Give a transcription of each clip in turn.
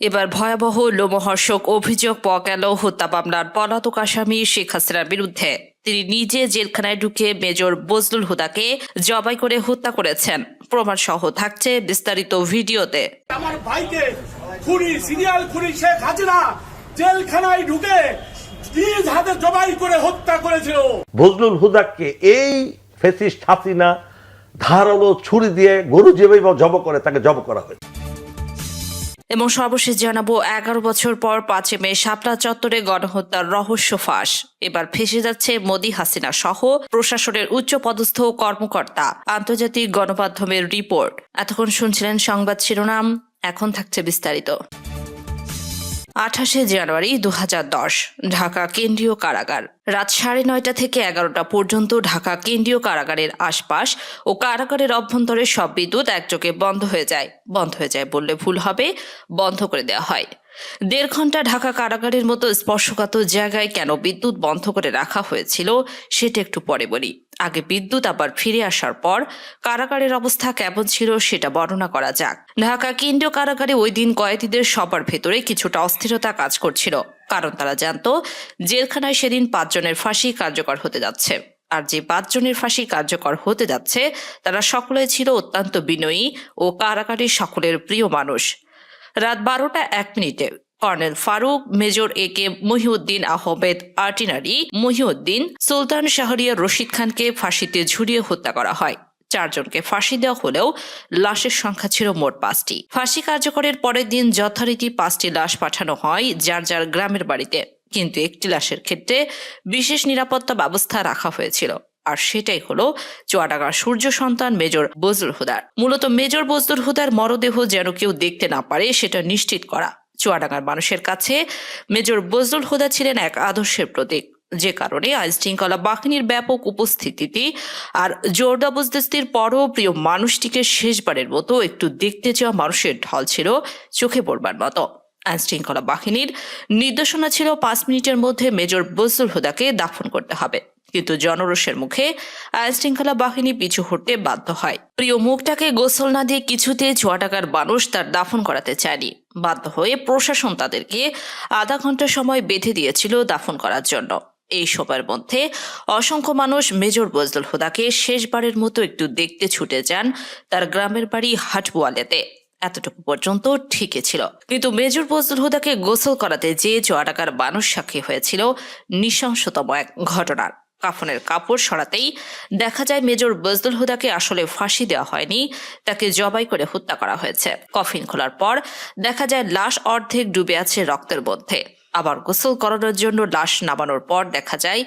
এবার ভয়াবহ লোমহর্ষক অভিযোগ পাওয়া গেল হত্যা মামলার পলাতক আসামি শেখ হাসিনার বিরুদ্ধে। তিনি নিজে জেলখানায় ঢুকে মেজর বজলুল হুদাকে জবাই করে হত্যা করেছেন। প্রমাণ সহ থাকছে বিস্তারিত ভিডিওতে। আমার ভাইকে খুনি সিরিয়াল খুনি শেখ হাসিনা জেলখানায় ঢুকে নিজ হাতে জবাই করে হত্যা করেছিল। বজলুল হুদাকে এই ফেসিস্ট হাসিনা ধারালো ছুরি দিয়ে গরু যেভাবে জব করে তাকে জব করা হয়েছে। এবং সর্বশেষ জানাব, এগারো বছর পর পাঁচে মে শাপলা চত্বরে গণহত্যার রহস্য ফাঁস। এবার ফেসে যাচ্ছে মোদি হাসিনা সহ প্রশাসনের উচ্চ পদস্থ কর্মকর্তা। আন্তর্জাতিক গণমাধ্যমের রিপোর্ট। এতক্ষণ শুনছিলেন সংবাদ শিরোনাম, এখন থাকছে বিস্তারিত। আঠাশে জানুয়ারি দু হাজার দশ, ঢাকা কেন্দ্রীয় কারাগার। রাত সাড়ে নয়টা থেকে এগারোটা পর্যন্ত ঢাকা কেন্দ্রীয় কারাগারের আশপাশ ও কারাগারের অভ্যন্তরে সব বিদ্যুৎ একযোগে বন্ধ হয়ে যায়। বন্ধ হয়ে যায় বললে ভুল হবে, বন্ধ করে দেওয়া হয়। দেড় ঘণ্টা ঢাকা কারাগারের মতো স্পর্শকাতর জায়গায় কেন বিদ্যুৎ বন্ধ করে রাখা হয়েছিল, সেটা একটু পরে বলি। আগে বিদ্যুৎ, আবার ফিরে আসার পর কারাগারের অবস্থা কেমন ছিল সেটা বর্ণনা করা যাক। ঢাকা কেন্দ্রীয় কারাগারে ওই দিন কয়েদিদের সবার ভেতরে কিছুটা অস্থিরতা কাজ করছিল। কারণ তারা জানতো, জেলখানায় সেদিন পাঁচজনের ফাঁসি কার্যকর হতে যাচ্ছে। আর যে পাঁচজনের ফাঁসি কার্যকর হতে যাচ্ছে, তারা সকলে ছিল অত্যন্ত বিনয়ী ও কারাগারের সকলের প্রিয় মানুষ। রাত বারোটা এক মিনিটে colonel Faruk, major A K Mohiuddin, Ahmed artillery, Mohiuddin, Sultan Shahriar Rashid খানকে ফাঁসিতে ঝুরিয়ে হত্যা করা হয়। চারজনকে ফাঁসি দেওয়া হলেও লাশের সংখ্যা ছিল মোট পাঁচটি। ফাঁসি কার্যকরের পরের দিন যথারীতি পাঁচটি লাশ পাঠানো হয় যার যার গ্রামের বাড়িতে। কিন্তু একটি লাশের ক্ষেত্রে বিশেষ নিরাপত্তা ব্যবস্থা রাখা হয়েছিল। আর সেটাই হলো চুয়াডাঙ্গার সূর্য সন্তান মেজর বজলুল হুদার। মূলত মেজর বজলুল হুদার মরদেহ যেন কেউ দেখতে না পারে, সেটা নিশ্চিত করা। চুয়াডাঙ্গার মানুষের কাছে মেজর বজলুল হুদা ছিলেন এক আদর্শের প্রতীক। যে কারণে আইন শৃঙ্খলা বাহিনীর ব্যাপক উপস্থিতিতে আর জোরদাবস্তির পরও প্রিয় মানুষটিকে শেষবারের মতো একটু দেখতে চাওয়া মানুষের ঢল ছিল চোখে পড়বার মতো। আইন শৃঙ্খলা বাহিনীর নির্দেশনা ছিল পাঁচ মিনিটের মধ্যে মেজর বজলুল হুদাকে দাফন করতে হবে। কিন্তু জনরোষের মুখে আইন শৃঙ্খলা বাহিনী পিছু হটতে বাধ্য হয়। প্রিয়, মুখটাকে গোসল না দিয়ে কিছুতে ছোয়া টাকার মানুষ তার দাফন করাতে চায়নি। বাধ্য হয়ে প্রশাসন তাদেরকে আধা ঘণ্টা সময় বেঁধে দিয়েছিল দাফন করার জন্য। এই সময়ের মধ্যে অসংখ্য মানুষ মেজর বজলুল হুদাকে শেষবারের মতো একটু দেখতে ছুটে যান তার গ্রামের বাড়ি হাটবোয়ালেতে এতটুকু পর্যন্ত ঠিকই ছিল। কিন্তু মেজর বজলুল হুদাকে গোসল করাতে যে চুয়াটাকার মানুষ সাক্ষী হয়েছিল, নৃশংসতম এক ঘটনার। কাফনের কাপড় সরাতেই দেখা যায় মেজর বজদুল হুদাকে আসলে ফাঁসি দেওয়া হয়নি, তাকে জবাই করে হত্যা করা হয়েছে। কফিন খোলার পর দেখা যায় লাশ অর্ধেক ডুবে আছে রক্তের মধ্যে। আবার গোসল করানোর জন্য লাশ নামানোর পর দেখা যায়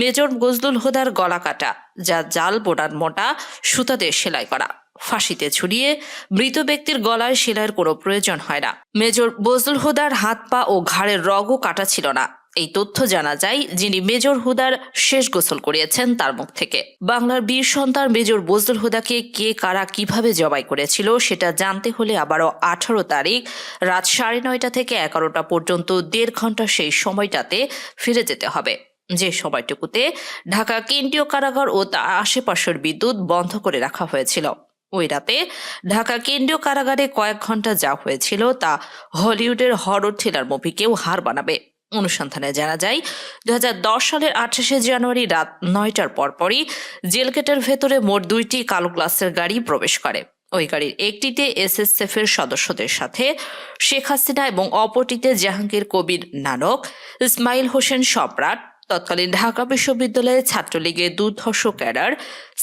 মেজর বজলুল হুদার গলা কাটা, যা জাল বোনার মোটা সুতা দিয়ে সেলাই করা। ফাঁসিতে ঝুলিয়ে মৃত ব্যক্তির গলায় সেলাইয়ের কোনো প্রয়োজন হয় না। মেজর বজলুল হুদার হাত পা ও ঘাড়ের রগও কাটা ছিল না। এই তথ্য জানা যায় যিনি মেজর হুদার শেষ গোসল করিয়েছেন তার মুখ থেকে। বাংলার বীর সন্তান মেজর বজলুল হুদাকে কে কারা কীভাবে জবাই করেছিল সেটা জানতে হলে আবারও আঠারো তারিখ রাত সাড়ে নয়টা থেকে এগারোটা পর্যন্ত দেড় ঘণ্টা সেই সময়টাতে ফিরে যেতে হবে। যে সময়টুকুতে ঢাকা কেন্দ্রীয় কারাগার ও তার আশেপাশের বিদ্যুৎ বন্ধ করে রাখা হয়েছিল। ওই রাতে ঢাকা কেন্দ্রীয় কারাগারে কয়েক ঘণ্টা যা হয়েছিল তা হলিউডের হরর থ্রিলার মুভিকেও হার বানাবে অনুসন্ধানে জানা যায় দুই হাজার দশ সালের আঠাশে জানুয়ারি রাত নয়টার পরপরই জেল গেটের ভেতরে মোট দুইটি কালো গ্লাসের গাড়ি প্রবেশ করে। ওই গাড়ির একটিতে এসএসএফ এর সদস্যদের সাথে শেখ হাসিনা এবং অপরটিতে জাহাঙ্গীর কবির নানক, ইসমাইল হোসেন সম্রাট, তৎকালীন ঢাকা বিশ্ববিদ্যালয়ের ছাত্রলীগের দুর্ধর্ষ ক্যাডার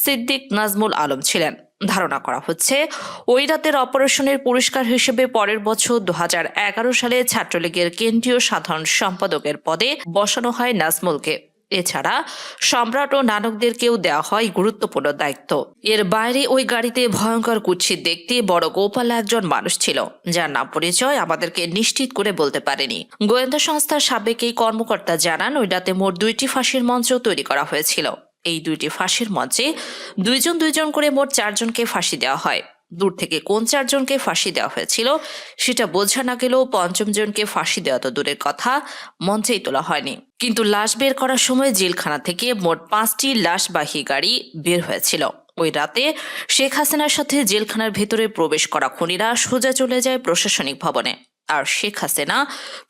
সিদ্দিক নাজমুল আলম ছিলেন। ধারণা করা হচ্ছে। ওই রাতের অপারেশনের পুরস্কার হিসেবে পরের বছর দু হাজার এগারো সালে ছাত্রলীগের কেন্দ্রীয় সাধারণ সম্পাদকের পদে বসানো হয় নাজমুলকে। এছাড়া সম্রাট ও নানকদেরকেও দেওয়া হয় গুরুত্বপূর্ণ দায়িত্ব। এর বাইরে ওই গাড়িতে ভয়ঙ্কর কুৎসিত দেখতে বড় গোপাল একজন মানুষ ছিল, যার নাম পরিচয় আমাদেরকে নিশ্চিত করে বলতে পারেনি। গোয়েন্দা সংস্থার সাবেক এই কর্মকর্তা জানান, ওই রাতে মোট দুইটি ফাঁসির মঞ্চ তৈরি করা হয়েছিল। এই দুইটি ফাঁসির মঞ্চে দুইজন দুইজন করে মোট চারজনকে ফাঁসি দেওয়া হয়। দূর থেকে কোন চারজনকে ফাঁসি দেওয়া হয়েছিল সেটা বোঝা না গেলেও পঞ্চম জনকে ফাঁসি দেওয়া তো দূরের কথা, মঞ্চেই তোলা হয়নি। কিন্তু লাশ বের করার সময় জেলখানা থেকে মোট পাঁচটি লাশবাহী গাড়ি বের হয়েছিল। ওই রাতে শেখ হাসিনার সাথে জেলখানার ভেতরে প্রবেশ করা খুনিরা সোজা চলে যায় প্রশাসনিক ভবনে। আর শেখ হাসিনা,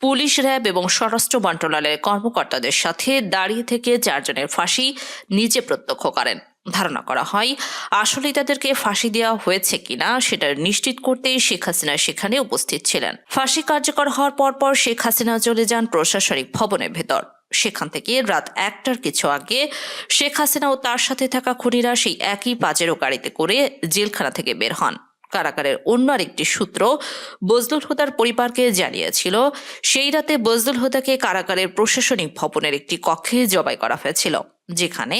পুলিশ র্যাব এবং স্বরাষ্ট্র মন্ত্রণালয়ের কর্মকর্তাদের সাথে দাঁড়িয়ে থেকে চারজনের ফাঁসি নিজে প্রত্যক্ষ করেন। ধারণা করা হয় আসলে তাদেরকে ফাঁসি দেওয়া হয়েছে কিনা সেটা নিশ্চিত করতেই শেখ হাসিনা সেখানে উপস্থিত ছিলেন। ফাঁসি কার্যকর হওয়ার পর পর শেখ হাসিনা চলে যান প্রশাসনিক ভবনের ভেতর। সেখান থেকে রাত একটার কিছু আগে শেখ হাসিনা ও তার সাথে থাকা খুনিরা সেই একই পাজেরো গাড়িতে করে জেলখানা থেকে বের হন। কারাগারের অন্য আরেকটি সূত্র বজলুল হুদার পরিবারকে জানিয়েছিল, সেই রাতে বজলুল হুদাকে কারাগারের প্রশাসনিক ভবনের একটি কক্ষে জবাই করা হয়েছিল, যেখানে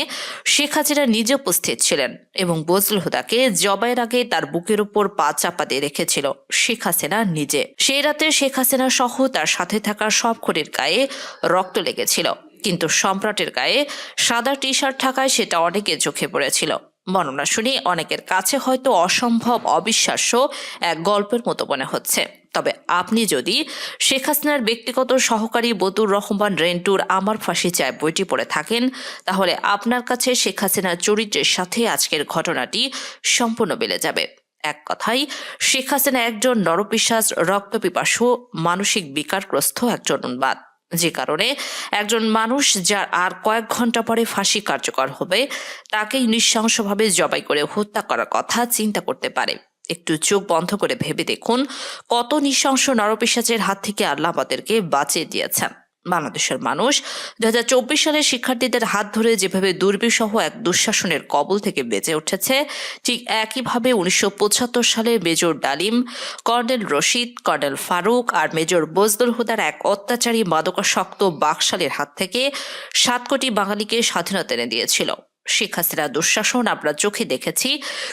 শেখ হাসিনা নিজে উপস্থিত ছিলেন এবং বজলুল হুদাকে জবাইয়ের আগে তার বুকের উপর পা চাপা দিয়ে রেখেছিল শেখ হাসিনা নিজে। সেই রাতে শেখ হাসিনা সহ তার সাথে থাকা সব খনির গায়ে রক্ত লেগেছিল, কিন্তু সম্রাটের গায়ে সাদা টি শার্ট থাকায় সেটা অনেকের চোখে পড়েছিল। বর্ণনা শুনে, অনেকের কাছে হয়তো অসম্ভব, অবিশ্বাস্য এক গল্পের মতো মনে হচ্ছে। তবে আপনি যদি শেখ হাসিনার ব্যক্তিগত সহকারী বতুর রহমান রেন্টুর আমার ফাঁসি চায় বইটি পড়ে থাকেন, তাহলে আপনার কাছে শেখ হাসিনার চরিত্রের সাথে আজকের ঘটনাটি সম্পূর্ণ বেড়ে যাবে। এক কথায়, শেখ হাসিনা একজন নরপিশ্বাস রক্তপিপাসু, মানসিক বিকারগ্রস্ত একজন উন্মাদ। যে কারণে একজন মানুষ যার আর কয়েক ঘণ্টা পরে ফাঁসি কার্যকর হবে, তাকেই নৃশংসভাবে জবাই করে হত্যা করার কথা চিন্তা করতে পারে। একটু চোখ বন্ধ করে ভেবে দেখুন কত নৃশংস নরপিসাচের হাত থেকে আল্লাহ আমাদেরকে বাঁচিয়ে দিয়েছেন। বাংলাদেশের মানুষ। দু হাজার চব্বিশ সালে শিক্ষার্থীদের হাত ধরে যেভাবে দুর্বিসহ এক দুঃশাসনের কবল থেকে বেঁচে উঠেছে, ঠিক একইভাবে উনিশশো পঁচাত্তর সালে major Dalim, colonel Rashid, colonel Faruk আর মেজর বজদুল হুদার এক অত্যাচারী মাদকাসক্ত বাকশালের হাত থেকে সাত কোটি বাঙালিকে স্বাধীনতা এনে দিয়েছিল। হাসিনা দুঃশাসন আমরা চোখে দেখেছি,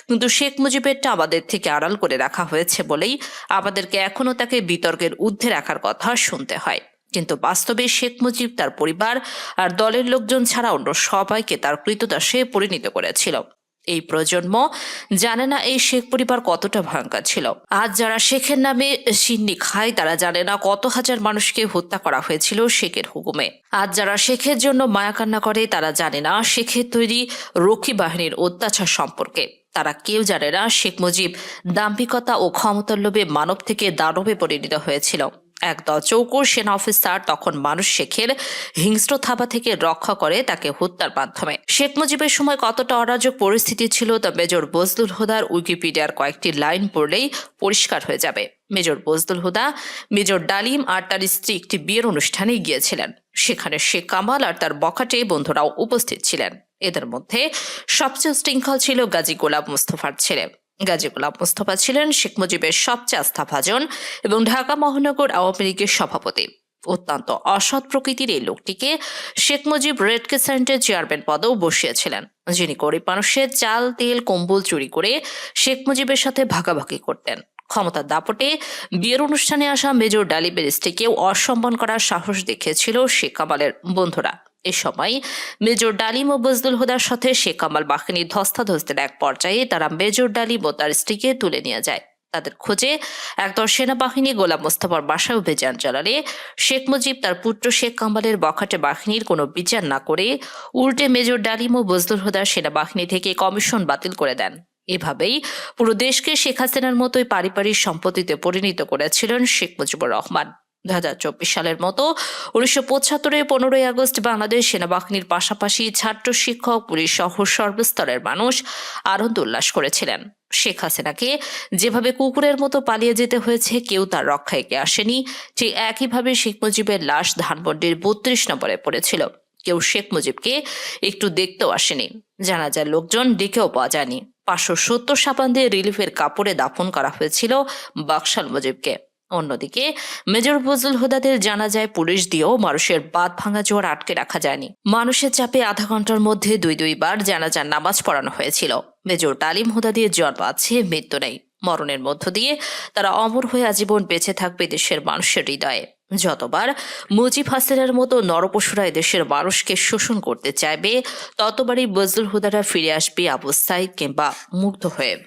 কিন্তু শেখ মুজিবেরটা আমাদের থেকে আড়াল করে রাখা হয়েছে বলেই আমাদেরকে এখনও তাকে বিতর্কের ঊর্ধ্বে রাখার কথা শুনতে হয়। কিন্তু বাস্তবে শেখ মুজিব তার পরিবার আর দলের লোকজন ছাড়া অন্য সবাইকে তার কৃতদাসে পরিণত করেছিল। এই প্রজন্ম জানে না এই শেখ পরিবার কতটা ভয়ঙ্কর ছিল। আজ যারা শেখের নামে সিন্নি খায়, তারা জানে না কত হাজার মানুষকে হত্যা করা হয়েছিল শেখের হুকুমে। আজ যারা শেখের জন্য মায়াকান্না করে, তারা জানে না শেখের তৈরি রক্ষী বাহিনীর অত্যাচার সম্পর্কে। তারা কেউ জানে না শেখ মুজিব দাম্ভিকতা ও ক্ষমতার লোভে মানব থেকে দানবে পরিণত হয়েছিল। একদল চৌকুর সেনা অফিসার তখন মানুষ শেখের হিংস্র থাবা থেকে রক্ষা করে তাকে হত্যার মাধ্যমে। শেখ মুজিবের সময় কতটা অরাজক পরিস্থিতি ছিল তা মেজর বজলুল হুদার উইকিপিডিয়ার কয়েকটি লাইন পড়লেই পরিষ্কার হয়ে যাবে। মেজর বজলুল হুদা, মেজর ডালিম আর তার স্ত্রী একটি বিয়ের অনুষ্ঠানে গিয়েছিলেন। সেখানে শেখ কামাল আর তার বখাটে বন্ধুরাও উপস্থিত ছিলেন। এদের মধ্যে সবচেয়ে শৃঙ্খল ছিল গাজী গোলাম মুস্তফার ছেলে। গাজী গোলাম মুস্তফা ছিলেন শেখ মুজিবের সবচেয়ে আস্থাভাজন এবং ঢাকা মহানগর আওয়ামী লীগের সভাপতি। অত্যন্ত অসৎ প্রকৃতির এই লোকটিকে শেখ মুজিব রেড ক্রিসেন্টের চেয়ারম্যান পদেও বসিয়েছিলেন, যিনি গরিব মানুষের চাল, তেল, কম্বল চুরি করে শেখ মুজিবের সাথে ভাগাভাগি করতেন। ক্ষমতার দাপটে বিয়ের অনুষ্ঠানে আসা মেজর ডালিবের স্ত্রীকেও অসম্মান করার সাহস দেখিয়েছিল শেখ কামালের বন্ধুরা। এ সময় মেজর ডালিম ও বজদুল হুদার সাথে শেখ কামাল বাহিনীর ধস্তাধস্তের এক পর্যায়ে তারা মেজর ডালিম ও তার স্ত্রীকে তুলে নিয়ে যায়। তাদের খোঁজে একদল সেনাবাহিনী গোলাম মোস্তফার বাসায় অভিযান চালালে শেখ মুজিব তার পুত্র শেখ কামালের বখাটে বাহিনীর কোনো বিচার না করে উল্টে মেজর ডালিম ও বজদুল হুদার সেনাবাহিনী থেকে কমিশন বাতিল করে দেন। এভাবেই পুরো দেশকে শেখ হাসিনার মতোই পারিবারিক সম্পত্তিতে পরিণত করেছিলেন শেখ মুজিবুর রহমান। দু হাজার চব্বিশ সালের মতো উনিশশো পঁচাত্তরের পনেরোই আগস্ট বাংলাদেশ সেনাবাহিনীর পাশাপাশি ছাত্র শিক্ষক, পুলিশ সহ সর্বস্তরের মানুষ আনন্দ উল্লাস করেছিলেন। শেখ হাসিনাকে। যেভাবে কুকুরের মতো পালিয়ে যেতে হয়েছে, কেউ তার রক্ষায় কে আসেনি। ঠিক একইভাবে শেখ মুজিবের লাশ ধানমন্ডির বত্রিশ নম্বরে পড়েছিল। কেউ শেখ মুজিবকে একটু দেখতেও আসেনি। জানা যায় লোকজন ডেকেও পাওয়া যায়নি। পাঁচশো সত্তর সাপান দিয়ে রিলিফের কাপড়ে দাফন করা হয়েছিল বাকশাল মুজিবকে। অন্যদিকে, মেজর ফজল হুদাদের জানা যায় পুলিশ দিয়েও মানুষের বাদ ভাঙা জোয়ার আটকে রাখা যায়নি। মানুষের চাপে আধা ঘণ্টার মধ্যে দুই দুইবার জানাজার নামাজ পড়ানো হয়েছিল। মেজর তালিম হুদা দিয়ে জন্ম আছে মৃত্যু নেই। মরণের মধ্য দিয়ে তারা অমর হয়ে আজীবন বেঁচে থাকবে দেশের মানুষের হৃদয়ে। যতবার মুজিব হাসিনার মতো নরপশুরা দেশের মানুষকে শোষণ করতে চাইবে, ততবারই বজলুল হুদারা ফিরে আসবে আবু সাইদ কিংবা মুগ্ধ হয়ে।